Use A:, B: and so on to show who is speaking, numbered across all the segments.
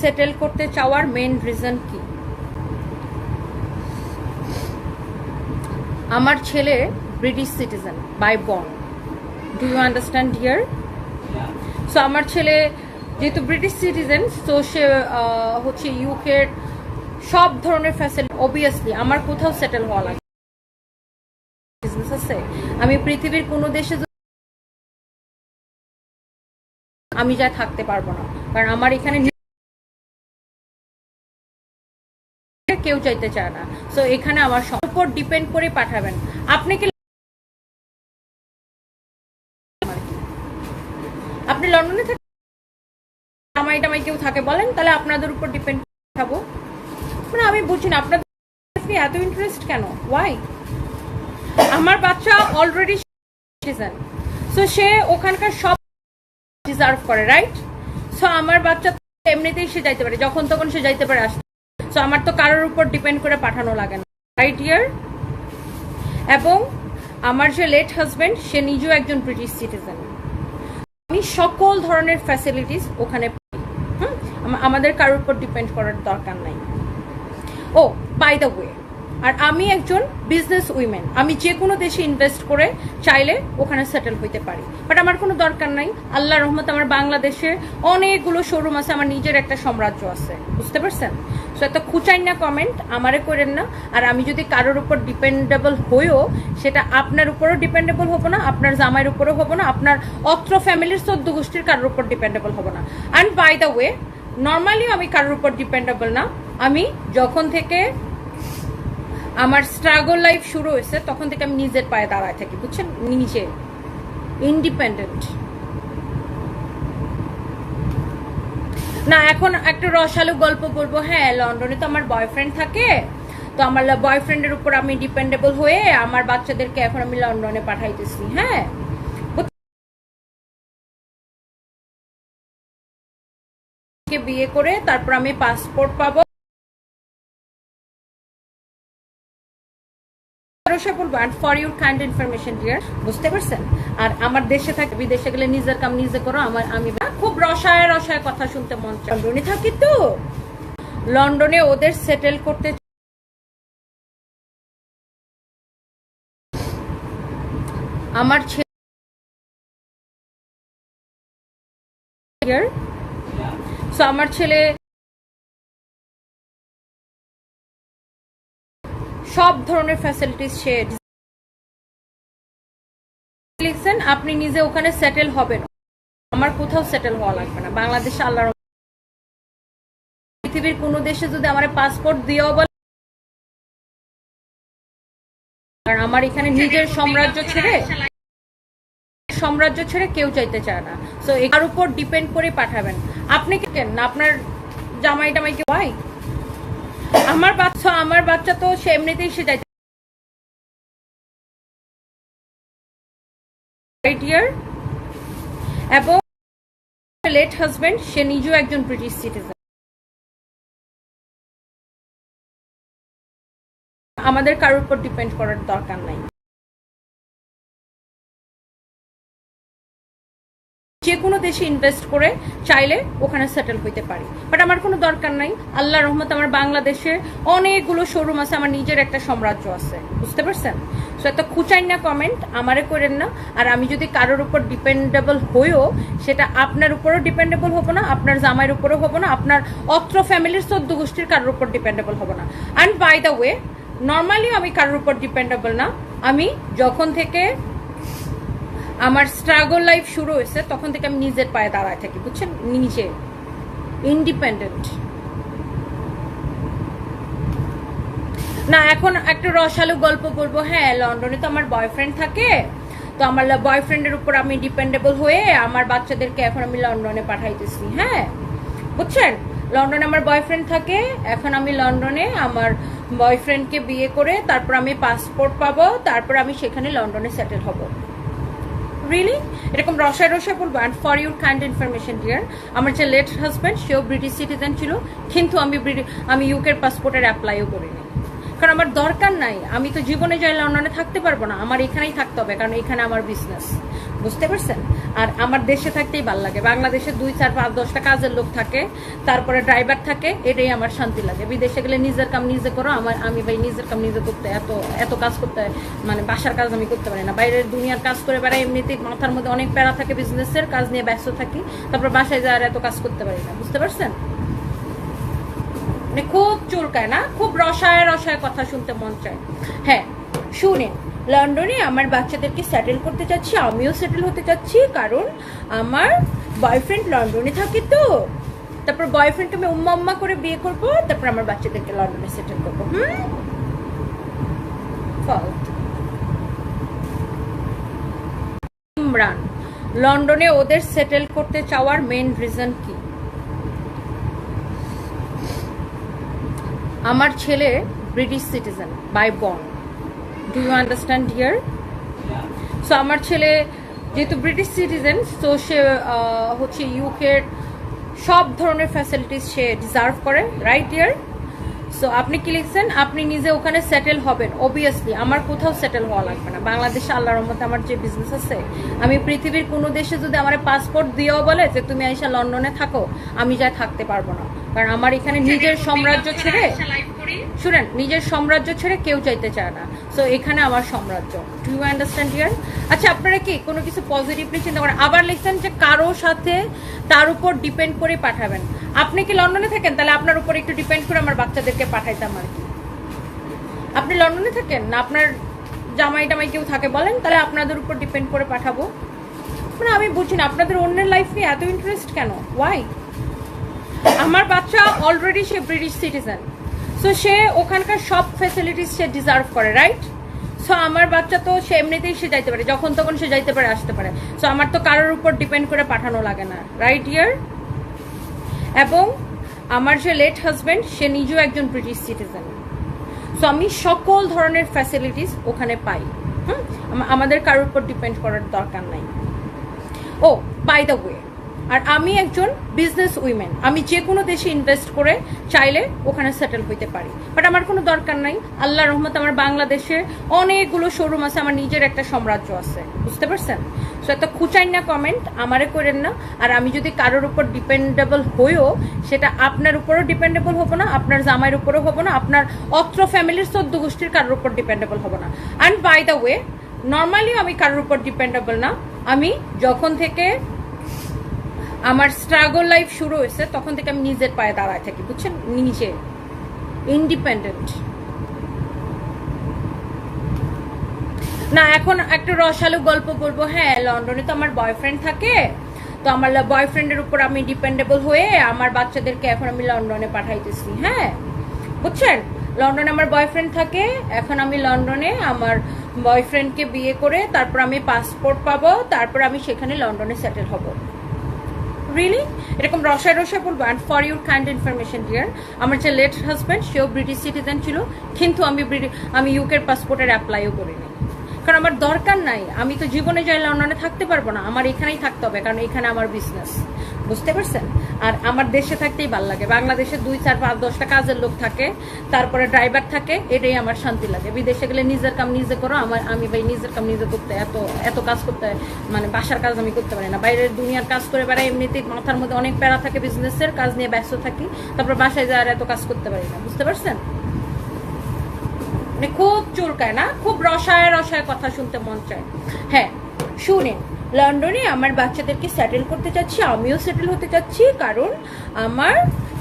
A: Settle করতে চাওয়ার main reason কি আমার ছেলে British citizen by born do you understand here so আমার ছেলে যেহেতু ব্রিটিশ সিটিজেন সে আহ, হচ্ছে ইউকের সব ধরনের ফ্যাসিলিটি অবভিয়াসলি আমার কোথাও সেটেল হওয়া লাগে আমি পৃথিবীর কোনো দেশে আমি যা থাকতে পারব না। কারণ আমার এখানে কেউ চাইতে চায় না। সো এখানে আমার উপর ডিপেন্ড করে পাঠাবেন। আপনি কি আপনি লন্ডনে থাকেন জামাই টামাই কেউ থাকে বলেন, তাহলে আপনাদের উপর ডিপেন্ড পাঠাবো। মানে আমি বুঝি না, আপনাদের এত ইন্টারেস্ট কেন? ওয়াই আমার বাচ্চা অলরেডি সিটিজেন সো সে ওখানকার সব ডিজার্ভ করে রাইট সো আমার বাচ্চা এমনিতেই সে যাইতে পারে, যখন তখন সে যাইতে পারে, আসতে সো আমার তো কারোর উপর ডিপেন্ড করে পাঠানো লাগে না। রাইট ইয়ার এবং আমার যে লেট হাজবেন্ড সে নিজেও একজন ব্রিটিশ সিটিজেন আমি সকল ধরনের ফ্যাসিলিটিস ওখানে। হুম? আমাদের কারোর উপর ডিপেন্ড করার দরকার নাই। ও বাই দ্য ওয়ে আর আমি একজন বিজনেস উইমেন আমি যে কোনো দেশে ইনভেস্ট করে চাইলে ওখানে সেটেল হইতে পারি। বাট আমার কোনো দরকার নাই। আল্লাহ রহমত আমার বাংলাদেশে অনেকগুলো শোরুম আছে। আমার নিজের একটা সাম্রাজ্য আছে। বুঝতে পারছেন? সো একটা খুচাই না কমেন্ট আমারে করেন না। আর আমি যদি কারোর উপর ডিপেন্ডেবল হইও, সেটা আপনার উপরও ডিপেন্ডেবল হব না, আপনার জামাইয়ের উপরও হব না, আপনার অত্র ফ্যামিলির চোদ্দ গোষ্ঠীর কারোর উপর ডিপেন্ডেবল হব না। And by the way normally আমি কারোর উপর ডিপেন্ডেবল না। আমি যখন থেকে আমার স্ট্রাগল লাইফ শুরু হয়েছে, তখন থেকে আমি নিজের পায়ে দাঁড়ায় থাকি, বুঝছেন? নিজে ইন্ডিপেন্ডেন্ট না, এখন একটা রসালো গল্প বলব হ্যাঁ লন্ডনে তো আমার বয়ফ্রেন্ড থাকে। তো আমার বয়ফ্রেন্ডের উপর আমি ডিপেন্ডেবল হয়ে আমার বাচ্চাদেরকে এখন আমি লন্ডনে পাঠাইতেছি হ্যাঁ? বিয়ে করে তারপর আমি পাসপোর্ট পাবো। ভরসা করব and for your kind information dear বুঝতে পারছেন? আর আমার দেশে থাকে, বিদেশে গেলে নিজের কাম নিজে করো, আমার, আমি খুব রসায় রসায় কথা শুনতে মন চায়। লন্ডনে থাকি তো? লন্ডনে ওদের সেটেল করতে আমার ছেলে আমার ছেলে সব ধরনের ফ্যাসিলিটিস সে লিখছেন, আপনি নিজে ওখানে সেটেল হবেন। আমার কোথাও সেটেল হওয়া লাগবে না। বাংলাদেশে আল্লাহর পৃথিবীর কোনো দেশে যদি আমার পাসপোর্ট দিয়েও বলে কারণ আমার এখানে নিজের সাম্রাজ্য ছেড়ে সাম্রাজ্য ছেড়ে কেউ চাইতে চায় না। সো এর উপর ডিপেন্ড করে পাঠাবেন। আপনি কেন আপনার জামাই টামাই কে ভাই আমার বাচ্চা আমার বাচ্চা তো সে এমনিতেই সে যাইতে এবং লেট হাজবেন্ড সে নিজেও একজন ব্রিটিশ সিটিজেন আমাদের কারোর উপর ডিপেন্ড করার দরকার নাই। যে কোনো দেশে ইনভেস্ট করে চাইলে ওখানে সেটেল হইতে পারি। বাট আমার কোনো দরকার নাই। আল্লাহ রহমত আমার বাংলাদেশে অনেকগুলো শোরুম আছে, আমার নিজের একটা সাম্রাজ্য আছে। বুঝতে পারছেন? সো এত খুচাই না কমেন্ট আমারে করেন না। আর আমি যদি কারোর উপর ডিপেন্ডেবল হইও, সেটা আপনার উপরও ডিপেন্ডেবল হব না, আপনার জামাইয়ের উপরও হব না, আপনার অত্র ফ্যামিলির চোদ্দ গোষ্ঠীর কারোর উপর ডিপেন্ডেবল হব না। And by the way normally আমি কারোর উপর ডিপেন্ডেবল না। আমি যখন থেকে আমার স্ট্রাগল লাইফ শুরু হয়েছে, তখন থেকে আমি নিজের পায়ে দাঁড়ায় থাকি, বুঝছেন? নিজে ইন্ডিপেন্ডেন্ট না, এখন একটা রসালো গল্প বলব হ্যাঁ লন্ডনে তো আমার বয়ফ্রেন্ড থাকে, তো আমার বয়ফ্রেন্ডের উপর আমি ডিপেন্ডেবল হয়ে আমার বাচ্চাদেরকে এখন আমি লন্ডনে পাঠাইতেছি হ্যাঁ? বুঝছেন? লন্ডনে আমার বয়ফ্রেন্ড থাকে, এখন আমি লন্ডনে আমার বয়ফ্রেন্ডকে বিয়ে করে তারপর আমি পাসপোর্ট পাবো, তারপর আমি সেখানে লন্ডনে সেটেল হব। রিয়েলি এরকম রসায় রসায় বলব and for your kind information dear আমার যে লেট হাজব্যান্ড সেও ব্রিটিশ সিটিজেন ছিল, কিন্তু আমি আমি ইউকের পাসপোর্টের অ্যাপ্লাইও করিনি। কারণ আমার দরকার নাই। আমি তো জীবনে যাই লন্ডনে থাকতে পারব না। আমার এখানেই থাকতে হবে, কারণ এখানে আমার বিজনেস বুঝতে পারছেন? আর আমার দেশে থাকতেই ভালো লাগে। বাংলাদেশে দুই, চার, পাঁচ, দশটা কাজের লোক থাকে, তারপরে ড্রাইভার থাকে, এটাই আমার শান্তি লাগে। বিদেশে গেলে নিজের কাম নিজে করো। আমার, আমি ভাই নিজের কাম নিজে করতে এত এত কাজ করতে মানে বাসার কাজ আমি করতে পারি না। বাইরের দুনিয়ার কাজ করে বেড়াই এমনিতেই মাথার মধ্যে অনেক প্যারা থাকে বিজনেসের কাজ নিয়ে ব্যস্ত থাকি, তারপর বাসায় যাওয়ার এত কাজ করতে পারি না। বুঝতে পারছেন? মানে খুব চুলকায় না? খুব রসায় রসায় কথা শুনতে মন চায়। হ্যাঁ শুনে লন্ডনে আমার বাচ্চাদেরকে সেটেল করতে চাচ্ছি আমিও সেটেল হতে চাচ্ছি কারণ আমার বয়ফ্রেন্ড লন্ডনে থাকে তো। তারপর বয়ফ্রেন্ড আমি উম্মা উম্মা করে বিয়ে করব, তারপর আমার বাচ্চাদেরকে লন্ডনে সেটেল করব, হুম। ইমরান, লন্ডনে ওদের সেটেল করতে চাওয়ার মেন রিজন কি? আমার ছেলে British citizen by born do you understand here so আমার ছেলে যেহেতু ব্রিটিশ সিটিজেন তো সে হচ্ছে ইউকের সব ধরনের ফ্যাসিলিটিস সে ডিজার্ভ করে রাইট ইয়ার সো আপনি কি লিখছেন? আপনি নিজে ওখানে সেটেল হবেন অবভিয়াসলি আমার কোথাও সেটেল হওয়া লাগবে না। বাংলাদেশে আল্লাহর রহমতে আমার যে বিজনেস আছে, আমি পৃথিবীর কোনো দেশে যদি আমার পাসপোর্ট দিয়েও বলে যে, তুমি আইসা লন্ডনে থাকো, আমি যাই থাকতে পারব না। কারণ আমার এখানে নিজের সাম্রাজ্য ছেড়ে শুনেন নিজের সাম্রাজ্য ছেড়ে কেউ চাইতে চায় না। সো এখানে আমার সাম্রাজ্য। ডু ইউ আন্ডারস্ট্যান্ড ইয়ার আচ্ছা আপনারা কি কোনো কিছু পজিটিভলি চিন্তা করেন? আবার লিখছেন যে কারও সাথে তার উপর ডিপেন্ড করে পাঠাবেন। আপনি কি লন্ডনে থাকেন? তাহলে আপনার উপর একটু ডিপেন্ড করে আমার বাচ্চাদেরকে পাঠাইতাম আর কি। আপনি লন্ডনে থাকেন? না আপনার জামাই টামাই কেউ থাকে বলেন তাহলে আপনাদের উপর ডিপেন্ড করে পাঠাবো। মানে আমি বুঝি না আপনাদের অন্যের লাইফ নিয়ে এত ইন্টারেস্ট কেন? ওয়াই আমার বাচ্চা অলরেডি সে ব্রিটিশ সিটিজেন সো সে ওখানকার সব ফ্যাসিলিটিস সে ডিজার্ভ করে রাইট সো আমার বাচ্চা তো সে এমনিতেই সে যাইতে পারে, যখন তখন সে যাইতে পারে, আসতে পারে। সো আমার তো কারোর উপর ডিপেন্ড করে পাঠানো লাগে না রাইট ইয়ার এবং আমার যে লেট হাজব্যান্ড সে নিজেও একজন ব্রিটিশ সিটিজেন সো আমি সকল ধরনের ফ্যাসিলিটিস ওখানে পাই। হুম? আমাদের কারোর উপর ডিপেন্ড করার দরকার নাই। ও বাই দ্য ওয়ে আর আমি একজন বিজনেস উইমেন আমি যে কোনো দেশে ইনভেস্ট করে চাইলে ওখানে সেটেল হইতে পারি। বাট আমার কোনো দরকার নাই। আল্লাহ রহমত আমার বাংলাদেশে অনেকগুলো শোরুম আছে, আমার নিজের একটা সাম্রাজ্য আছে। বুঝতে পারছেন? সো এত খুচাইন না কমেন্ট আমারে করেন না। আর আমি যদি কারোর উপর ডিপেন্ডেবল হইও, সেটা আপনার উপরও ডিপেন্ডেবল হব না, আপনার জামাইয়ের উপরও হব না, আপনার অত্র ফ্যামিলির চোদ্দ গোষ্ঠীর কারোর উপর ডিপেন্ডেবল হব না। And by the way normally আমি কারোর উপর ডিপেন্ডেবল না। আমি যখন থেকে আমার স্ট্রাগল লাইফ শুরু হয়েছে, তখন থেকে আমি নিজের পায়ে দাঁড়ায় থাকি, বুঝছেন? নিজে ইন্ডিপেন্ডেন্ট না, এখন একটা রসালো গল্প বলব। হ্যাঁ লন্ডনে তো আমার বয়ফ্রেন্ড থাকে, তো আমার বয়ফ্রেন্ডের উপর আমি ডিপেন্ডেবল হয়ে আমার বাচ্চাদেরকে এখন আমি লন্ডনে পাঠাইতেছি হ্যাঁ? বুঝছেন? লন্ডনে আমার বয়ফ্রেন্ড থাকে, এখন আমি লন্ডনে আমার বয়ফ্রেন্ডকে বিয়ে করে তারপর আমি পাসপোর্ট পাবো, তারপর আমি সেখানে লন্ডনে সেটেল হব। রিয়েলি এরকম রসায় রসায় বলব and for your kind information dear আমার যে লেট হাজব্যান্ড সেও ব্রিটিশ সিটিজেন ছিল, কিন্তু আমি আমি ইউকের পাসপোর্টের অ্যাপ্লাইও করিনি। কারণ আমার দরকার নাই, আমি তো জীবনে যাই লন্ডনে থাকতে পারব না, আমার এখানেই থাকতে হবে, কারণ এখানে আমার বিজনেস বুঝতে পারছেন? আর আমার দেশে থাকতেই ভালো লাগে। বাংলাদেশে দুই, চার, পাঁচ, দশটা কাজের লোক থাকে, তারপরে ড্রাইভার থাকে, এটাই আমার শান্তি লাগে। বিদেশে গেলে নিজের কাম নিজে করো, আমার আমি ভাই নিজের কাম নিজে করতে এত এত কাজ করতে মানে বাসার কাজ আমি করতে পারি না। বাইরের দুনিয়ার কাজ করে বেড়াই এমনিতেই মাথার মধ্যে অনেক প্যারা থাকে বিজনেসের কাজ নিয়ে ব্যস্ত থাকি, তারপর বাসায় যাওয়ার এত কাজ করতে পারি না। বুঝতে পারছেন? মানে খুব চুরকায় না? খুব রসায় রসায় কথা শুনতে মন চায়। হ্যাঁ শুনেন। লন্ডনে আমার বাচ্চাদেরকে সেটেল করতে চাচ্ছি আমিও সেটেল হতে চাচ্ছি কারণ আমার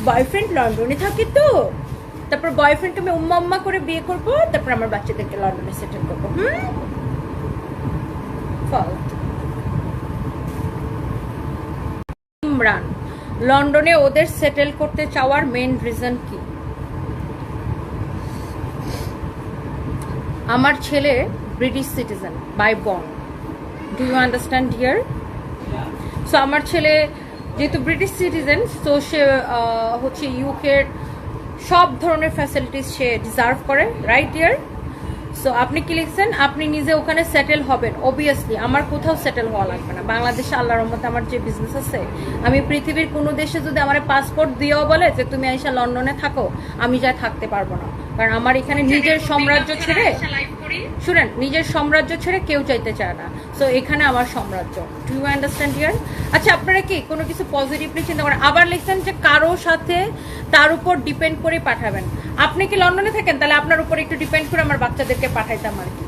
A: বয়ফ্রেন্ড লন্ডনে থাকে তো। তারপর বয়ফ্রেন্ড আমি উম্মা উম্মা করে বিয়ে করব, তারপর আমার বাচ্চাদেরকে লন্ডনে সেটেল করব, হুম। ইমরান, লন্ডনে ওদের সেটেল করতে চাওয়ার মেন রিজন কি? আমার ছেলে British citizen by born do you understand here so আমার ছেলে যেহেতু ব্রিটিশ সিটিজেন সো সে হচ্ছে ইউকের সব ধরনের ফ্যাসিলিটিস সে ডিজার্ভ করে রাইট ইয়ার সো আপনি কি লিখছেন? আপনি নিজে ওখানে সেটেল হবেন অবভিয়াসলি আমার কোথাও সেটেল হওয়া লাগবে না। বাংলাদেশে আল্লাহর রহমতে আমার যে বিজনেস আছে আমি পৃথিবীর কোনো দেশে যদি আমার পাসপোর্ট দিয়েও বলে যে তুমি আইসা লন্ডনে থাকো আমি যা থাকতে পারব না। কারণ আমার এখানে নিজের সাম্রাজ্য ছেড়ে শুনেন নিজের সাম্রাজ্য ছেড়ে কেউ চাইতে চায় না। সো এখানে আমার সাম্রাজ্য। ডু ইউ আন্ডারস্ট্যান্ড ইয়ার আচ্ছা আপনারা কি কোনো কিছু পজিটিভলি চিন্তা করেন? আবার লিখছেন যে কারও সাথে তার উপর ডিপেন্ড করে পাঠাবেন। আপনি কি লন্ডনে থাকেন? তাহলে আপনার উপর একটু ডিপেন্ড করে আমার বাচ্চাদেরকে পাঠাইতাম আর কি।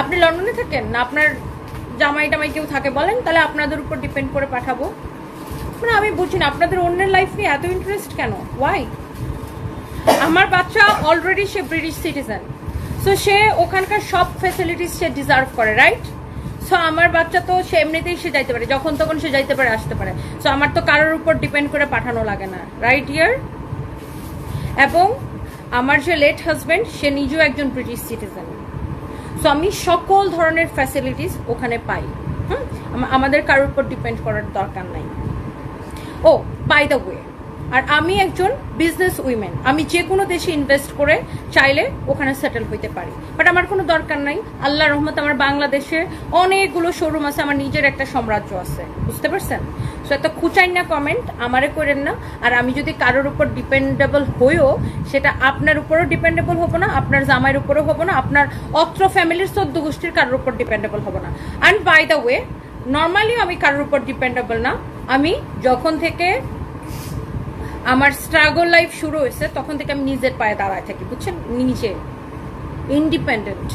A: আপনি লন্ডনে থাকেন? না আপনার জামাই টামাই কেউ থাকে বলেন, তাহলে আপনাদের উপর ডিপেন্ড করে পাঠাবো। মানে আমি বুঝি না, আপনাদের অন্যের লাইফ নিয়ে এত ইন্টারেস্ট কেন? ওয়াই আমার বাচ্চা অলরেডি সে ব্রিটিশ সিটিজেন সো সে ওখানকার সব ফেসিলিটিস সে ডিজার্ভ করে রাইট সো আমার বাচ্চা তো সে এমনিতেই সে যাইতে পারে, যখন তখন সে যাইতে পারে, আসতে পারে। সো আমার তো কারোর উপর ডিপেন্ড করে পাঠানো লাগে না রাইট ইয়ার এবং আমার যে লেট হাজব্যান্ড সে নিজেও একজন ব্রিটিশ সিটিজেন সো আমি সকল ধরনের ফ্যাসিলিটিস ওখানে পাই। হুম? আমাদের কারোর উপর ডিপেন্ড করার দরকার নাই। ও বাই দ্য ওয়ে আর আমি একজন বিজনেস উইমেন আমি যে কোনো দেশে ইনভেস্ট করে চাইলে ওখানে সেটেল হইতে পারি। বাট আমার কোনো দরকার নাই। আল্লাহ রহমত আমার বাংলাদেশে অনেকগুলো শোরুম আছে। আমার নিজের একটা সাম্রাজ্য আছে। বুঝতে পারছেন? সো এত খুচাই না কমেন্ট আমারে করেন না। আর আমি যদি কারোর উপর ডিপেন্ডেবল হইও, সেটা আপনার উপরও ডিপেন্ডেবল হব না, আপনার জামাইয়ের উপরও হব না, আপনার অত্র ফ্যামিলির চোদ্দ গোষ্ঠীর কারোর উপর ডিপেন্ডেবল হব না। And by the way normally আমি কারোর উপর ডিপেন্ডেবল না। আমি যখন থেকে আমার স্ট্রাগল লাইফ শুরু হয়েছে, তখন থেকে আমি নিজের পায়ে দাঁড়ায় থাকি, বুঝছেন? নিজে ইন্ডিপেন্ডেন্ট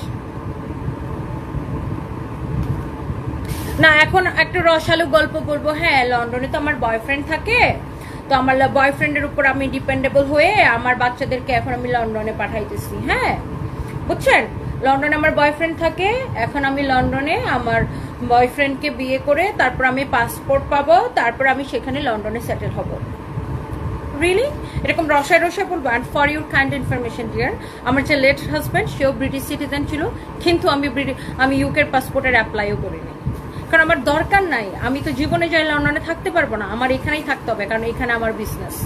A: না, এখন একটা রসালো গল্প বলব। হ্যাঁ লন্ডনে তো আমার বয়ফ্রেন্ড থাকে। তো আমার বয়ফ্রেন্ডের উপর আমি ডিপেন্ডেবল হয়ে আমার বাচ্চাদেরকে এখন আমি লন্ডনে পাঠাইতেছি হ্যাঁ? বুঝছেন? লন্ডনে আমার বয়ফ্রেন্ড থাকে, এখন আমি লন্ডনে আমার বয়ফ্রেন্ডকে বিয়ে করে তারপর আমি পাসপোর্ট পাবো, তারপর আমি সেখানে লন্ডনে সেটেল হব। রিয়েলি এরকম রসায় রসায় বলব। And for your kind information dear আমার যে লেট হাজব্যান্ড সেও ব্রিটিশ সিটিজেন ছিল, কিন্তু আমি আমি ইউকের পাসপোর্টের অ্যাপ্লাইও করিনি। কারণ আমার দরকার নাই। আমি তো জীবনে যাই লন্ডনে থাকতে পারব না। আমার এখানেই থাকতে হবে, কারণ এখানে আমার বিজনেস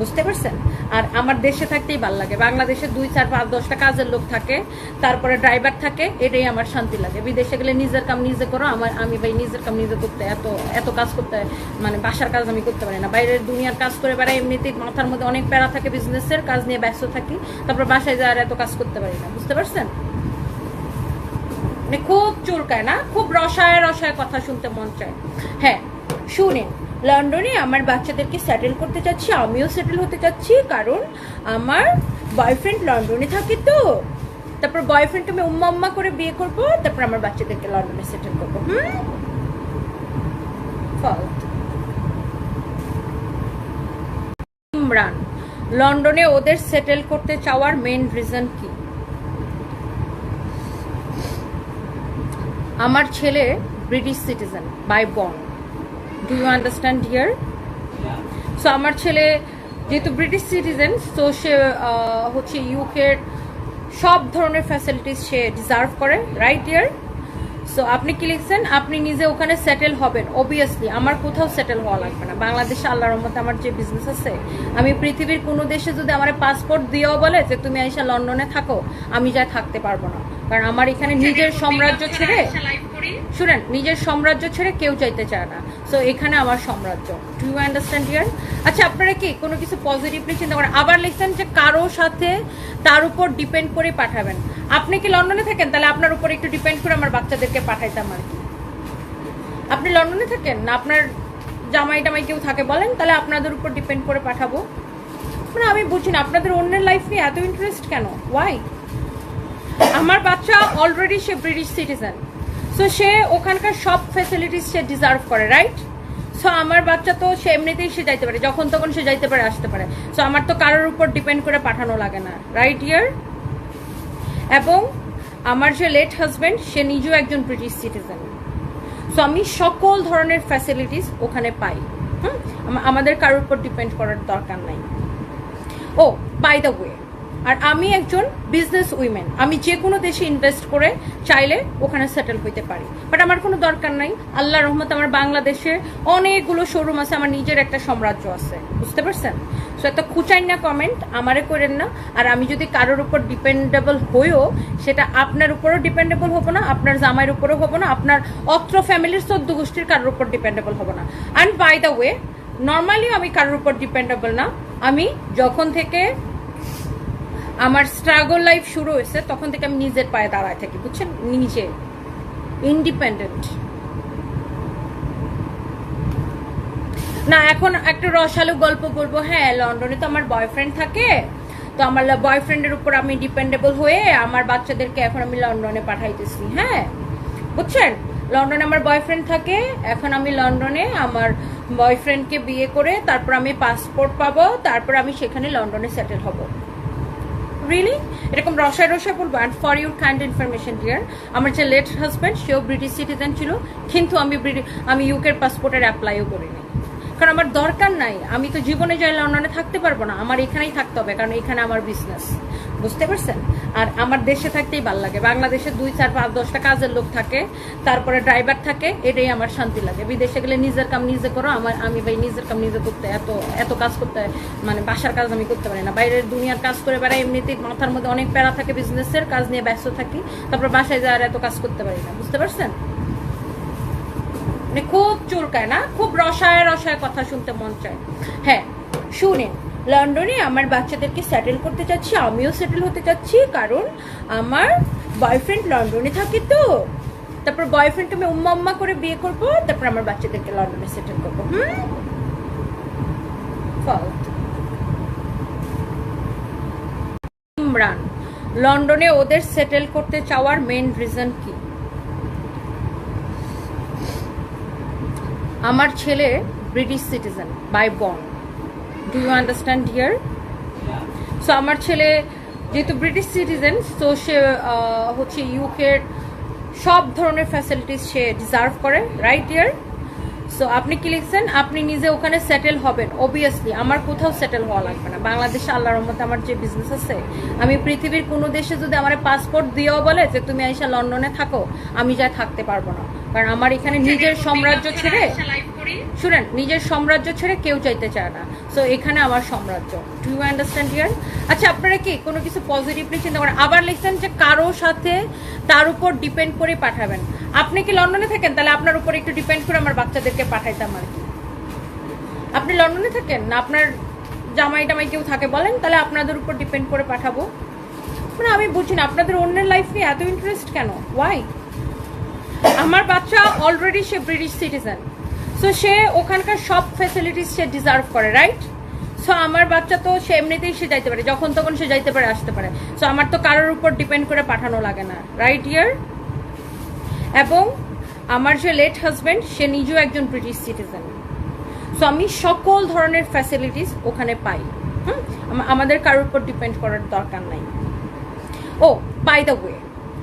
A: বুঝতে পারছেন? আর আমার দেশে থাকতেই ভালো লাগে। বাংলাদেশে দুই, চার, পাঁচ, দশটা কাজের লোক থাকে, তারপরে ড্রাইভার থাকে, এটাই আমার শান্তি লাগে। বিদেশে গেলে নিজের কাম নিজে করো। আমার, আমি ভাই নিজের কাম নিজে করতে এত এত কাজ করতে মানে বাসার কাজ আমি করতে পারি না। বাইরের দুনিয়ার কাজ করে বেড়াই এমনিতেই মাথার মধ্যে অনেক প্যারা থাকে বিজনেসের কাজ নিয়ে ব্যস্ত থাকি, তারপর বাসায় যাওয়ার এত কাজ করতে পারি না। বুঝতে পারছেন? মানে খুব চুলকায় না, খুব রসায় রসায় কথা শুনতে মন চায়। হ্যাঁ শুনেন লন্ডনে আমার বাচ্চাদেরকে সেটেল করতে চাচ্ছি আমিও সেটেল হতে চাচ্ছি কারণ আমার বয়ফ্রেন্ড লন্ডনে থাকে তো। তারপর বয়ফ্রেন্ড আমি উম্মা উম্মা করে বিয়ে করব, তারপর আমার বাচ্চাদেরকে লন্ডনে সেটেল করব, হুম। ইমরান, লন্ডনে ওদের সেটেল করতে চাওয়ার মেন রিজন কি? আমার ছেলে British citizen by born do you understand here so আমার ছেলে যেহেতু ব্রিটিশ সিটিজেন সো সে হচ্ছে ইউকের সব ধরনের ফ্যাসিলিটিস সে ডিজার্ভ করে রাইট ইয়ার সো আপনি কি লিখছেন? আপনি নিজে ওখানে সেটেল হবেন অবভিয়াসলি আমার কোথাও সেটেল হওয়া লাগবে না। বাংলাদেশে আল্লাহর রহমতে আমার যে বিজনেস আছে আমি পৃথিবীর কোনো দেশে যদি আমার পাসপোর্ট দিয়েও বলে যে তুমি আইসা লন্ডনে থাকো আমি যা থাকতে পারব না। কারণ আমার এখানে নিজের সাম্রাজ্য ছেড়ে শুনেন নিজের সাম্রাজ্য ছেড়ে কেউ চাইতে চায় না। সো এখানে আমার সাম্রাজ্য। ডু ইউ আন্ডারস্ট্যান্ড ইয়ার আচ্ছা আপনারা কি কোনো কিছু পজিটিভলি চিন্তা করেন? আবার লিখছেন যে কারও সাথে তার উপর ডিপেন্ড করে পাঠাবেন। আপনি কি লন্ডনে থাকেন? তাহলে আপনার উপর একটু ডিপেন্ড করে আমার বাচ্চাদেরকে পাঠাইতাম আর কি। আপনি লন্ডনে থাকেন? না আপনার জামাই টামাই কেউ থাকে বলেন, তাহলে আপনাদের উপর ডিপেন্ড করে পাঠাবো। মানে আমি বুঝি না, আপনাদের অন্যের লাইফ নিয়ে এত ইন্টারেস্ট কেন? ওয়াই আমার বাচ্চা অলরেডি সে ব্রিটিশ সিটিজেন সো সে ওখানকার সব ফ্যাসিলিটিস সে ডিজার্ভ করে রাইট সো আমার বাচ্চা তো সে এমনিতেই সে যাইতে পারে, যখন তখন সে যাইতে পারে, আসতে পারে। সো আমার তো কারোর উপর ডিপেন্ড করে পাঠানো লাগে না রাইট ইয়ার এবং আমার যে লেট হাজব্যান্ড সে নিজেও একজন ব্রিটিশ সিটিজেন সো আমি সকল ধরনের ফ্যাসিলিটিস ওখানে পাই। হুম? আমাদের কারোর উপর ডিপেন্ড করার দরকার নাই। ও বাই দ্য ওয়ে আর আমি একজন বিজনেস উইমেন আমি যে কোনো দেশে ইনভেস্ট করে চাইলে ওখানে সেটেল হইতে পারি। বাট আমার কোনো দরকার নাই। আল্লাহ রহমত আমার বাংলাদেশে অনেকগুলো শোরুম আছে। আমার নিজের একটা সাম্রাজ্য আছে। বুঝতে পারছেন? একটা খুচাই না কমেন্ট আমারে করেন না। আর আমি যদি কারোর উপর ডিপেন্ডেবল হইও, সেটা আপনার উপরও ডিপেন্ডেবল হব না, আপনার জামাইয়ের উপরও হব না, আপনার অত্র ফ্যামিলির চোদ্দ গোষ্ঠীর কারোর উপর ডিপেন্ডেবল হব না। And by the way normally আমি কারোর উপর ডিপেন্ডেবল না। আমি যখন থেকে আমার স্ট্রাগল লাইফ শুরু হয়েছে, তখন থেকে আমি নিজের পায়ে দাঁড়ায় থাকি, বুঝছেন? নিজে ইন্ডিপেন্ডেন্ট না, এখন একটা রসালো গল্প বলব হ্যাঁ লন্ডনে তো আমার বয়ফ্রেন্ড থাকে। তো আমার বয়ফ্রেন্ডের উপর আমি ডিপেন্ডেবল হয়ে আমার বাচ্চাদেরকে এখন আমি লন্ডনে পাঠাইতেছি হ্যাঁ? বুঝছেন? লন্ডনে আমার বয়ফ্রেন্ড থাকে, এখন আমি লন্ডনে আমার বয়ফ্রেন্ডকে বিয়ে করে তারপর আমি পাসপোর্ট পাবো, তারপর আমি সেখানে লন্ডনে সেটেল হব। রিয়েলি এরকম রসায় রসায় বলব। And for your kind information dear আমার যে লেট হাজব্যান্ড সেও ব্রিটিশ সিটিজেন ছিল, কিন্তু আমি আমি ইউকের পাসপোর্টের অ্যাপ্লাইও করিনি। কারণ আমার দরকার নাই। আমি তো জীবনে যাই লন্ডনে থাকতে পারব না। আমার এখানেই থাকতে হবে, কারণ এখানে আমার বিজনেস বুঝতে পারছেন? আর আমার দেশে থাকতেই ভালো লাগে। বাংলাদেশে দুই, চার, পাঁচ, দশটা কাজের লোক থাকে, তারপরে ড্রাইভার থাকে, এটাই আমার শান্তি লাগে। বিদেশে গেলে নিজের কাম নিজে করো। আমার, আমি ভাই নিজের কাম নিজে করতে এত এত কাজ করতে মানে বাসার কাজ আমি করতে পারি না। বাইরের দুনিয়ার কাজ করে বেড়াই, এমনিতেই মাথার মধ্যে অনেক প্যারা থাকে বিজনেসের কাজ নিয়ে ব্যস্ত থাকি, তারপর বাসায় যাওয়ার এত কাজ করতে পারি না। বুঝতে পারছেন? মানে খুব চুলকায় না? খুব রসায় রসায় কথা শুনতে মন চায়। হ্যাঁ শুনেন, লন্ডনে আমার বাচ্চাদেরকে সেটেল করতে চাচ্ছি আমিও সেটেল হতে চাচ্ছি কারণ আমার বয়ফ্রেন্ড লন্ডনে থাকে তো। তারপর বয়ফ্রেন্ড আমি উম্মা উম্মা করে বিয়ে করব, তারপর আমার বাচ্চাদেরকে লন্ডনে সেটেল করব। হুম। ইমরান, লন্ডনে ওদের সেটেল করতে চাওয়ার মেন রিজন কি? আমার ছেলে British citizen by born do you understand here so আমার ছেলে যেহেতু ব্রিটিশ সিটিজেন তো সে হচ্ছে ইউকের সব ধরনের ফ্যাসিলিটিস সে ডিজার্ভ করে রাইট ইয়ার সো আপনি কি লিখছেন? আপনি নিজে ওখানে সেটেল হবেন অবভিয়াসলি আমার কোথাও সেটেল হওয়া লাগবে না। বাংলাদেশে আল্লাহর রহমতে আমার যে বিজনেস আছে, আমি পৃথিবীর কোনো দেশে যদি আমার পাসপোর্ট দিয়েও বলে যে, তুমি আইসা লন্ডনে থাকো, আমি যা থাকতে পারব না। কারণ আমার এখানে নিজের সাম্রাজ্য ছেড়ে শুনেন নিজের সাম্রাজ্য ছেড়ে কেউ চাইতে চায় না। সো এখানে আমার সাম্রাজ্য। ডু ইউ আন্ডারস্ট্যান্ড ইয়ার আচ্ছা আপনারা কি কোনো কিছু পজিটিভলি চিন্তা করেন? আবার লিখছেন যে কারও সাথে তার উপর ডিপেন্ড করে পাঠাবেন। আপনি কি লন্ডনে থাকেন? তাহলে আপনার উপর একটু ডিপেন্ড করে আমার বাচ্চাদেরকে পাঠাইতাম আর কি। আপনি লন্ডনে থাকেন? না আপনার জামাই টামাই কেউ থাকে বলেন তাহলে আপনাদের উপর ডিপেন্ড করে পাঠাবো। মানে আমি বুঝি না আপনাদের অন্যের লাইফ নিয়ে এত ইন্টারেস্ট কেন? ওয়াই আমার বাচ্চা অলরেডি সে ব্রিটিশ সিটিজেন সো সে ওখানকার সব ফ্যাসিলিটিস সে ডিজার্ভ করে রাইট সো আমার বাচ্চা তো সে এমনিতেই সে যাইতে পারে, যখন তখন সে যাইতে পারে, আসতে পারে। সো আমার তো কারোর উপর ডিপেন্ড করে পাঠানো লাগে না রাইট ইয়ার এবং আমার যে লেট হাজব্যান্ড সে নিজেও একজন ব্রিটিশ সিটিজেন সো আমি সকল ধরনের ফ্যাসিলিটিস ওখানে পাই। হুম? আমাদের কারোর উপর ডিপেন্ড করার দরকার নাই। ও বাই দ্য ওয়ে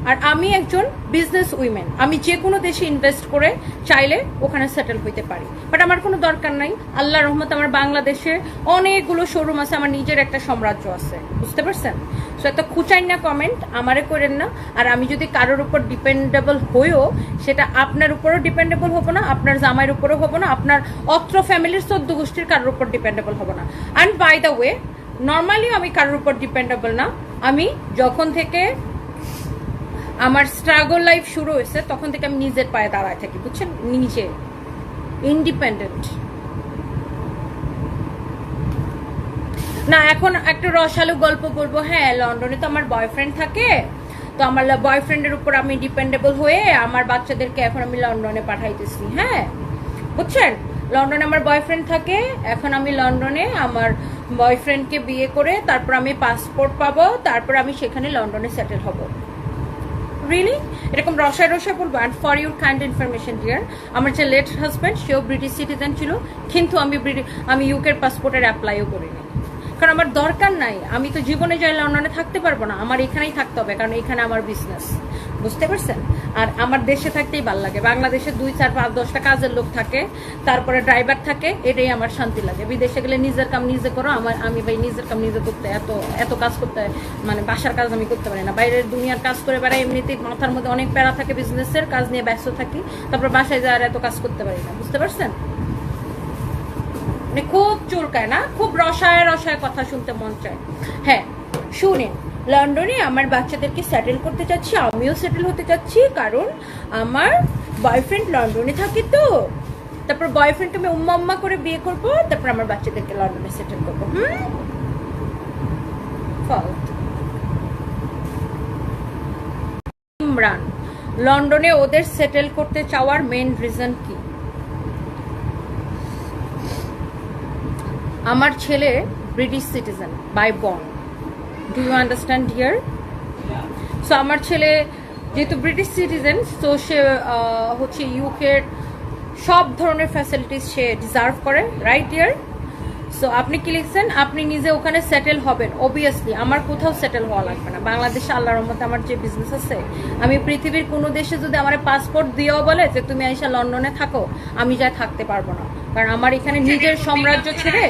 A: আর আমি একজন বিজনেস উইমেন আমি যে কোনো দেশে ইনভেস্ট করে চাইলে ওখানে সেটেল হইতে পারি। বাট আমার কোনো দরকার নাই। আল্লাহ রহমত আমার বাংলাদেশে অনেকগুলো শোরুম আছে, আমার নিজের একটা সাম্রাজ্য আছে। বুঝতে পারছেন? সো এত খুচাই না কমেন্ট আমারে করেন না। আর আমি যদি কারোর উপর ডিপেন্ডেবল হইও, সেটা আপনার উপরও ডিপেন্ডেবল হব না, আপনার জামাইয়ের উপরও হব না, আপনার অত্র ফ্যামিলির চোদ্দ গোষ্ঠীর কারোর উপর ডিপেন্ডেবল হব না। And by the way normally আমি কারোর উপর ডিপেন্ডেবল না। আমি যখন থেকে আমার স্ট্রাগল লাইফ শুরু হয়েছে, তখন থেকে আমি নিজের পায়ে দাঁড়ায় থাকি, বুঝছেন? নিজে ইন্ডিপেন্ডেন্ট না, এখন একটা রসালো গল্প বলব। হ্যাঁ লন্ডনে তো আমার বয়ফ্রেন্ড থাকে, তো আমার বয়ফ্রেন্ডের উপর আমি ডিপেন্ডেবল হয়ে আমার বাচ্চাদেরকে এখন আমি লন্ডনে পাঠাইতেছি হ্যাঁ? বুঝছেন? লন্ডনে আমার বয়ফ্রেন্ড থাকে, এখন আমি লন্ডনে আমার বয়ফ্রেন্ডকে বিয়ে করে, তারপর আমি পাসপোর্ট পাবো, তারপর আমি সেখানে লন্ডনে সেটেল হব। রিয়েলি এরকম রসায় রসায় বলব and for your kind information dear আমার যে লেট হাজব্যান্ড সেও ব্রিটিশ সিটিজেন ছিল, কিন্তু আমি আমি ইউকের পাসপোর্টের অ্যাপ্লাইও করিনি। কারণ আমার দরকার নাই, আমি তো জীবনে যাই লন্ডনে থাকতে পারব না, আমার এখানেই থাকতে হবে, কারণ এখানে আমার বিজনেস বুঝতে পারছেন? আর আমার দেশে থাকতেই ভালো লাগে। বাংলাদেশে দুই, চার, পাঁচ, দশটা কাজের লোক থাকে, তারপরে ড্রাইভার থাকে, এটাই আমার শান্তি লাগে। বিদেশে গেলে নিজের কাম নিজে করো। আমার আমি ভাই নিজের কাম নিজে করতে এত এত কাজ করতে মানে বাসার কাজ আমি করতে পারি না। বাইরের দুনিয়ার কাজ করে বেড়াই এমনিতেই মাথার মধ্যে অনেক প্যারা থাকে বিজনেসের কাজ নিয়ে ব্যস্ত থাকি। তারপর বাসায় যাওয়ার এত কাজ করতে পারি না। বুঝতে পারছেন? মানে খুব চুলকায় না? খুব রসায় রসায় কথা শুনতে মন চায়। হ্যাঁ শুনেন। লন্ডনে আমার বাচ্চাদেরকে সেটেল করতে চাচ্ছি আমিও সেটেল হতে চাচ্ছি কারণ আমার বয়ফ্রেন্ড লন্ডনে থাকে তো। তারপর বয়ফ্রেন্ডকে আমি উম্মা উম্মা করে বিয়ে করব, তারপর আমার বাচ্চাদেরকে লন্ডনে সেটেল করব, হুম। ইমরান, লন্ডনে ওদের সেটেল করতে চাওয়ার মেন রিজন কি? আমার ছেলে British citizen by born do you understand here so আমার ছেলে যেহেতু ব্রিটিশ সিটিজেন তো সে হচ্ছে ইউকের সব ধরনের ফ্যাসিলিটিস সে ডিজার্ভ করে রাইট ইয়ার সো আপনি কি লিখছেন? আপনি নিজে ওখানে সেটেল হবেন অবভিয়াসলি আমার কোথাও সেটেল হওয়া লাগবে না। বাংলাদেশে আল্লাহর রহমতে আমার যে বিজনেস আছে, আমি পৃথিবীর কোনো দেশে যদি আমার পাসপোর্ট দিয়েও বলে যে, তুমি আইসা লন্ডনে থাকো, আমি যা থাকতে পারব না। কারণ আমার এখানে নিজের সাম্রাজ্য ছেড়ে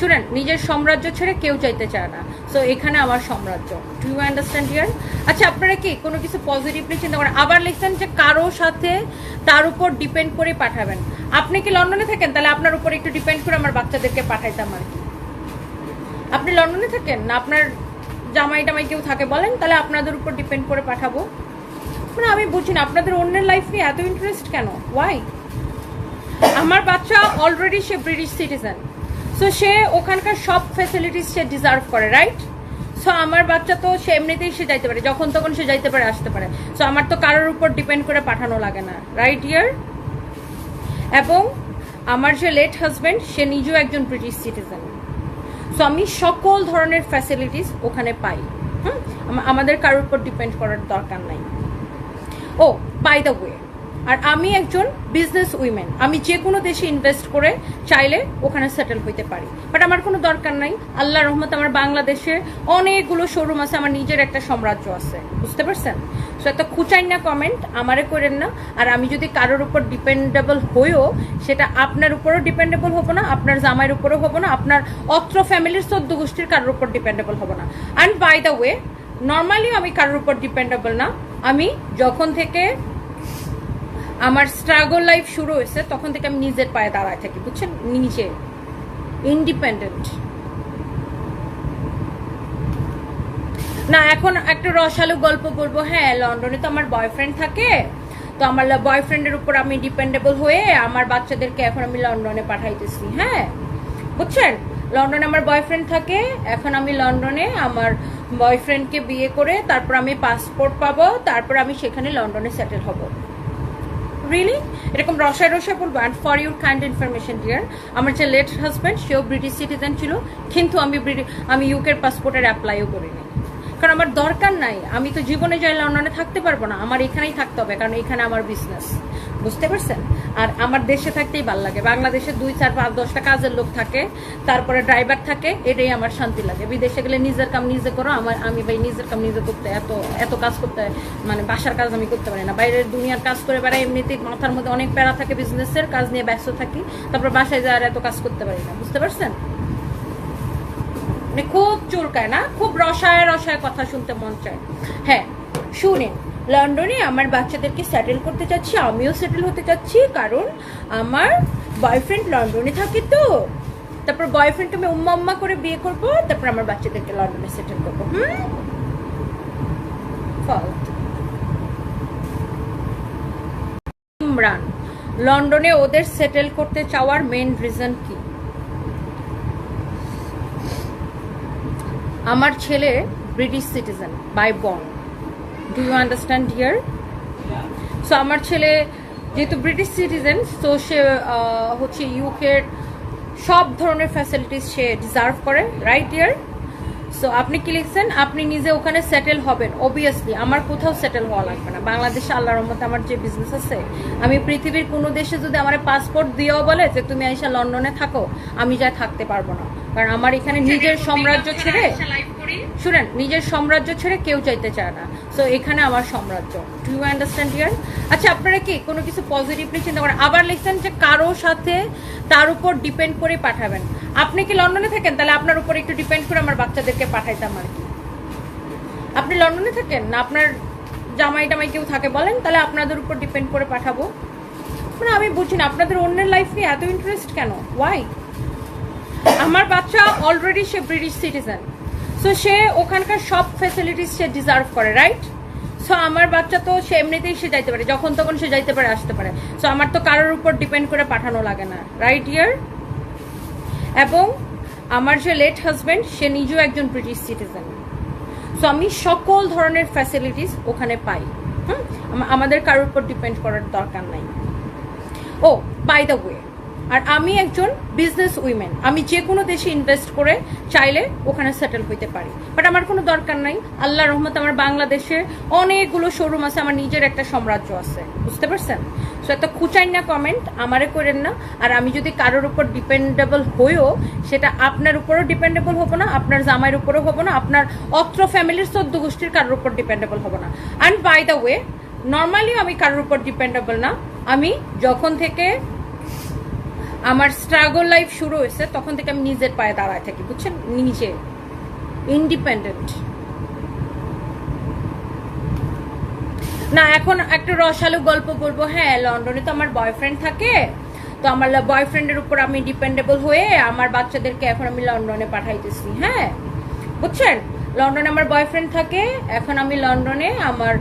A: শুনেন নিজের সাম্রাজ্য ছেড়ে কেউ চাইতে চায় না। সো এখানে আমার সাম্রাজ্য। ডু ইউ আন্ডারস্ট্যান্ড ইয়ার আচ্ছা আপনারা কি কোনো কিছু পজিটিভলি চিন্তা করেন? আবার লিখছেন যে কারও সাথে তার উপর ডিপেন্ড করে পাঠাবেন। আপনি কি লন্ডনে থাকেন? তাহলে আপনার উপর একটু ডিপেন্ড করে আমার বাচ্চাদেরকে পাঠাইতাম আর কি। আপনি লন্ডনে থাকেন? না আপনার জামাই টামাই কেউ থাকে বলেন তাহলে আপনাদের উপর ডিপেন্ড করে পাঠাবো। মানে আমি বুঝি না আপনাদের অন্যের লাইফ নিয়ে এত ইন্টারেস্ট কেন? ওয়াই আমার বাচ্চা অলরেডি সে ব্রিটিশ সিটিজেন সো সে ওখানকার সব ফ্যাসিলিটিস সে ডিজার্ভ করে রাইট সো আমার বাচ্চা তো সে এমনিতেই সে যাইতে পারে, যখন তখন সে যাইতে পারে, আসতে পারে। সো আমার তো কারোর উপর ডিপেন্ড করে পাঠানো লাগে না রাইট ইয়ার এবং আমার যে লেট হাজব্যান্ড সে নিজেও একজন ব্রিটিশ সিটিজেন সো আমি সকল ধরনের ফ্যাসিলিটিস ওখানে পাই। হুম? আমাদের কারোর উপর ডিপেন্ড করার দরকার নাই। ও বাই দ্য ওয়ে আর আমি একজন বিজনেস উইমেন আমি যে কোনো দেশে ইনভেস্ট করে চাইলে ওখানে সেটেল হইতে পারি। বাট আমার কোনো দরকার নাই। আল্লাহ রহমত আমার বাংলাদেশে অনেকগুলো শোরুম আছে, আমার নিজের একটা সাম্রাজ্য আছে। বুঝতে পারছেন? সো একটা খুচাই না কমেন্ট আমারে করেন না। আর আমি যদি কারোর উপর ডিপেন্ডেবল হইও, সেটা আপনার উপরও ডিপেন্ডেবল হব না, আপনার জামাইয়ের উপরও হব না, আপনার অত্র ফ্যামিলির চোদ্দ গোষ্ঠীর কারোর উপর ডিপেন্ডেবল হব না। And by the way normally আমি কারোর উপর ডিপেন্ডেবল না। আমি যখন থেকে আমার স্ট্রাগল লাইফ শুরু হয়েছে, তখন থেকে আমি নিজের পায়ে দাঁড়ায় থাকি, বুঝছেন? নিজে ইন্ডিপেন্ডেন্ট না, এখন একটা রসালো গল্প বলব। হ্যাঁ লন্ডনে তো আমার বয়ফ্রেন্ড থাকে, তো আমার বয়ফ্রেন্ডের উপর আমি ডিপেন্ডেবল হয়ে আমার বাচ্চাদেরকে এখন আমি লন্ডনে পাঠাইতেছি হ্যাঁ? বুঝছেন? লন্ডনে আমার বয়ফ্রেন্ড থাকে, এখন আমি লন্ডনে আমার বয়ফ্রেন্ডকে বিয়ে করে তারপর আমি পাসপোর্ট পাবো, তারপর আমি সেখানে লন্ডনে সেটেল হব। রিয়েলি এরকম রসায় রসায় বলব and for your kind information dear আমার যে লেট হাজব্যান্ড সেও ব্রিটিশ সিটিজেন ছিল, কিন্তু আমি আমি ইউকের পাসপোর্টের অ্যাপ্লাইও করিনি। কারণ আমার দরকার নাই, আমি তো জীবনে যাই লন্ডনে থাকতে পারব না, আমার এখানেই থাকতে হবে, কারণ এখানে আমার বিজনেস বুঝতে পারছেন? আর আমার দেশে থাকতেই ভালো লাগে। বাংলাদেশে দুই, চার, পাঁচ, দশটা কাজের লোক থাকে, তারপরে ড্রাইভার থাকে, এটাই আমার শান্তি লাগে। বিদেশে গেলে নিজের কাম নিজে করো, আমার, আমি ভাই নিজের কাম নিজে করতে এত এত কাজ করতে মানে বাসার কাজ আমি করতে পারি না। বাইরের দুনিয়ার কাজ করে বেড়াই এমনিতেই মাথার মধ্যে অনেক প্যারা থাকে বিজনেসের কাজ নিয়ে ব্যস্ত থাকি, তারপর বাসায় যাওয়ার এত কাজ করতে পারি না। বুঝতে পারছেন? মানে খুব চুলকায় না? খুব রসায় রসায় কথা শুনতে মন চায়। হ্যাঁ শুনেন। লন্ডনে আমার বাচ্চাদেরকে সেটেল করতে চাচ্ছি আমিও সেটেল হতে চাচ্ছি কারণ আমার বয়ফ্রেন্ড লন্ডনে থাকে তো। তারপর বয়ফ্রেন্ড আমি উম্মা উম্মা করে বিয়ে করব, তারপর আমার বাচ্চাদেরকে লন্ডনে সেটেল করব, হুম। ইমরান, লন্ডনে ওদের সেটেল করতে চাওয়ার মেন রিজন কি? আমার ছেলে British citizen by born do you understand here so আমার ছেলে যেহেতু ব্রিটিশ সিটিজেন তো সে হচ্ছে ইউকের সব ধরনের ফ্যাসিলিটিস সে ডিজার্ভ করে রাইট ইয়ার সো আপনি কি লিখছেন? আপনি নিজে ওখানে সেটেল হবেন অবভিয়াসলি আমার কোথাও সেটেল হওয়া লাগবে না। বাংলাদেশে আল্লাহর রহমতে আমার যে বিজনেস আছে, আমি পৃথিবীর কোনো দেশে যদি আমার পাসপোর্ট দিয়েও বলে যে, তুমি আইসা লন্ডনে থাকো, আমি যা থাকতে পারব না। কারণ আমার এখানে নিজের সাম্রাজ্য ছেড়ে শুনেন নিজের সাম্রাজ্য ছেড়ে কেউ চাইতে চায় না। সো এখানে আমার সাম্রাজ্য। ডু ইউ আন্ডারস্ট্যান্ড ইয়ার আচ্ছা আপনারা কি কোনো কিছু পজিটিভলি চিন্তা করেন? আবার লিখছেন যে কারও সাথে তার উপর ডিপেন্ড করে পাঠাবেন। আপনি কি লন্ডনে থাকেন? তাহলে আপনার উপর একটু ডিপেন্ড করে আমার বাচ্চাদেরকে পাঠাইতাম আর কি। আপনি লন্ডনে থাকেন? না আপনার জামাই টামাই কেউ থাকে বলেন তাহলে আপনাদের উপর ডিপেন্ড করে পাঠাবো। মানে আমি বুঝি না আপনাদের অন্যের লাইফ নিয়ে এত ইন্টারেস্ট কেন? ওয়াই আমার বাচ্চা অলরেডি সে ব্রিটিশ সিটিজেন সো সে ওখানকার সব ফ্যাসিলিটিস সে ডিজার্ভ করে রাইট সো আমার বাচ্চা তো সে এমনিতেই সে যাইতে পারে, যখন তখন সে যাইতে পারে, আসতে পারে। সো আমার তো কারোর উপর ডিপেন্ড করে পাঠানো লাগে না রাইট ইয়ার এবং আমার যে লেট হাজব্যান্ড সে নিজেও একজন ব্রিটিশ সিটিজেন সো আমি সকল ধরনের ফ্যাসিলিটিস ওখানে পাই। হুম? আমাদের কারোর উপর ডিপেন্ড করার দরকার নাই। ও বাই দ্য ওয়ে আর আমি একজন বিজনেস উইমেন আমি যে কোনো দেশে ইনভেস্ট করে চাইলে ওখানে সেটেল হইতে পারি। বাট আমার কোনো দরকার নাই। আল্লাহ রহমত আমার বাংলাদেশে অনেকগুলো শোরুম আছে, আমার নিজের একটা সাম্রাজ্য আছে। বুঝতে পারছেন? সো এত খুচাই না কমেন্ট আমারে করেন না। আর আমি যদি কারোর উপর ডিপেন্ডেবল হইও, সেটা আপনার উপরও ডিপেন্ডেবল হব না, আপনার জামাইয়ের উপরও হব না, আপনার অত্র ফ্যামিলির চোদ্দ গোষ্ঠীর কারোর উপর ডিপেন্ডেবল হব না। And by the way normally আমি কারোর উপর ডিপেন্ডেবল না। আমি যখন থেকে আমার স্ট্রাগল লাইফ শুরু হয়েছে, তখন থেকে আমি নিজের পায়ে দাঁড়ায় থাকি, বুঝছেন? নিজে ইন্ডিপেন্ডেন্ট না, এখন একটা রসালো গল্প বলব। হ্যাঁ লন্ডনে তো আমার বয়ফ্রেন্ড থাকে, তো আমার বয়ফ্রেন্ডের উপর আমি ডিপেন্ডেবল হয়ে আমার বাচ্চাদেরকে এখন আমি লন্ডনে পাঠাইতেছি হ্যাঁ? বুঝছেন? লন্ডনে আমার বয়ফ্রেন্ড থাকে, এখন আমি লন্ডনে আমার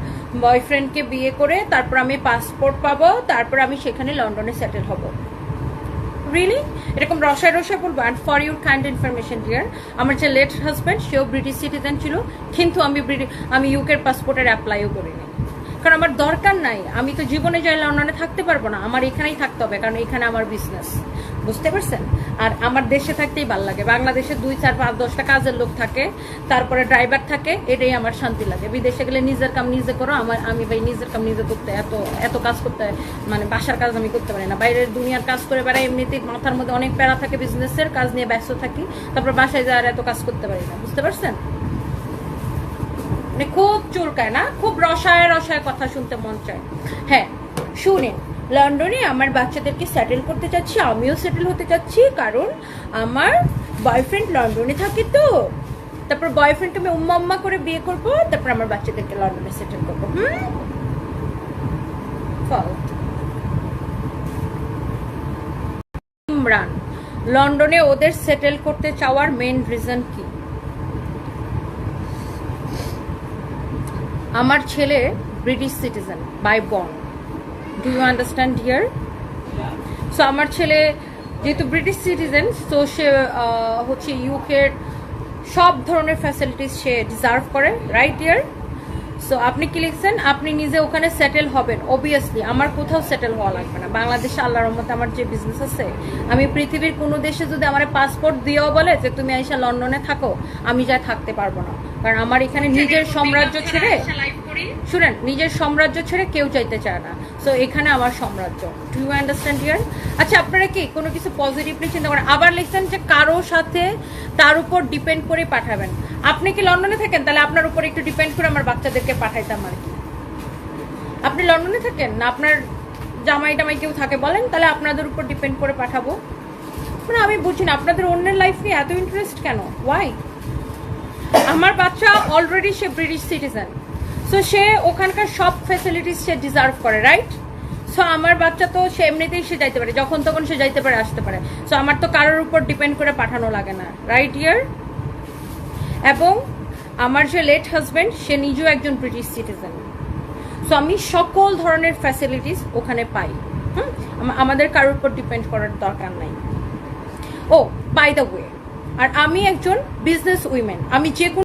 A: বয়ফ্রেন্ডকে বিয়ে করে তারপর আমি পাসপোর্ট পাবো, তারপর আমি সেখানে লন্ডনে সেটেল হব। রিয়েলি এরকম রসায় রসায় বলব and for your kind information dear আমার যে লেট হাজব্যান্ড সেও ব্রিটিশ সিটিজেন ছিল, কিন্তু আমি আমি ইউকের পাসপোর্টের অ্যাপ্লাইও করিনি। কারণ আমার দরকার নাই, আমি তো জীবনে যাই লন্ডনে থাকতে পারব না, আমার এখানেই থাকতে হবে, কারণ এখানে আমার বিজনেস বুঝতে পারছেন? আর আমার দেশে থাকতেই ভালো লাগে। বাংলাদেশে দুই, চার, পাঁচ, দশটা কাজের লোক থাকে, তারপরে ড্রাইভার থাকে, এটাই আমার শান্তি লাগে। বিদেশে গেলে নিজের কাম নিজে করো, আমার, আমি ভাই নিজের কাম নিজে করতে এত এত কাজ করতে মানে বাসার কাজ আমি করতে পারি না। বাইরের দুনিয়ার কাজ করে বেড়াই এমনিতেই মাথার মধ্যে অনেক প্যারা থাকে বিজনেসের কাজ নিয়ে ব্যস্ত থাকি, তারপর বাসায় যাওয়ার এত কাজ করতে পারি না। বুঝতে পারছেন? মানে খুব চুলকায় না? খুব রসায় রসায় কথা শুনতে মন চায়। হ্যাঁ শুনেন। লন্ডনে আমার বাচ্চাদেরকে সেটেল করতে চাচ্ছি আমিও সেটেল হতে চাচ্ছি কারণ আমার বয়ফ্রেন্ড লন্ডনে থাকে তো। তারপর বয়ফ্রেন্ড আমি উম্মা উম্মা করে বিয়ে করব, তারপর আমার বাচ্চাদেরকে লন্ডনে সেটেল করব, হুম. ইমরান, লন্ডনে ওদের সেটেল করতে চাওয়ার মেন রিজন কি? আমার ছেলে British citizen by born do you understand here so আমার ছেলে যেহেতু ব্রিটিশ সিটিজেন সো সে হচ্ছে ইউকের সব ধরনের ফ্যাসিলিটিস সে ডিজার্ভ করে রাইট ইয়ার সো আপনি কি লিখছেন? আপনি নিজে ওখানে সেটেল হবেন অবভিয়াসলি আমার কোথাও সেটেল হওয়া লাগবে না। বাংলাদেশে আল্লাহর রহমতে আমার যে বিজনেস আছে, আমি পৃথিবীর কোনো দেশে যদি আমার পাসপোর্ট দিয়েও বলে যে, তুমি আইসা লন্ডনে থাকো, আমি যা থাকতে পারব না। কারণ আমার এখানে নিজের সাম্রাজ্য ছেড়ে শুনেন নিজের সাম্রাজ্য ছেড়ে কেউ চাইতে চায় না। সো এখানে আমার সাম্রাজ্য। ডু ইউ আন্ডারস্ট্যান্ড ইয়ার আচ্ছা আপনারা কি কোনো কিছু পজিটিভলি চিন্তা করেন? আবার লিখছেন যে কারও সাথে তার উপর ডিপেন্ড করে পাঠাবেন। আপনি কি লন্ডনে থাকেন? তাহলে আপনার উপর একটু ডিপেন্ড করে আমার বাচ্চাদেরকে পাঠাইতাম আর কি। আপনি লন্ডনে থাকেন না? আপনার জামাই টামাই কেউ থাকে বলেন তাহলে আপনাদের উপর ডিপেন্ড করে পাঠাবো। মানে আমি বুঝি না আপনাদের অন্যের লাইফ নিয়ে এত ইন্টারেস্ট কেন? ওয়াই আমার বাচ্চা অলরেডি সে ব্রিটিশ সিটিজেন সো সে ওখানকার সব ফ্যাসিলিটিস সে ডিজার্ভ করে রাইট সো আমার বাচ্চা তো সে এমনিতেই সে যাইতে পারে, যখন তখন সে যাইতে পারে, আসতে পারে। সো আমার তো কারোর উপর ডিপেন্ড করে পাঠানো লাগে না রাইট ইয়ার এবং আমার যে লেট হাজব্যান্ড সে নিজেও একজন ব্রিটিশ সিটিজেন সো আমি সকল ধরনের ফ্যাসিলিটিস ওখানে পাই। হুম? আমাদের কারোর উপর ডিপেন্ড করার দরকার নাই। ও বাই দ্য ওয়ে আর আমি একজন বিজনেস উইমেন আমি যে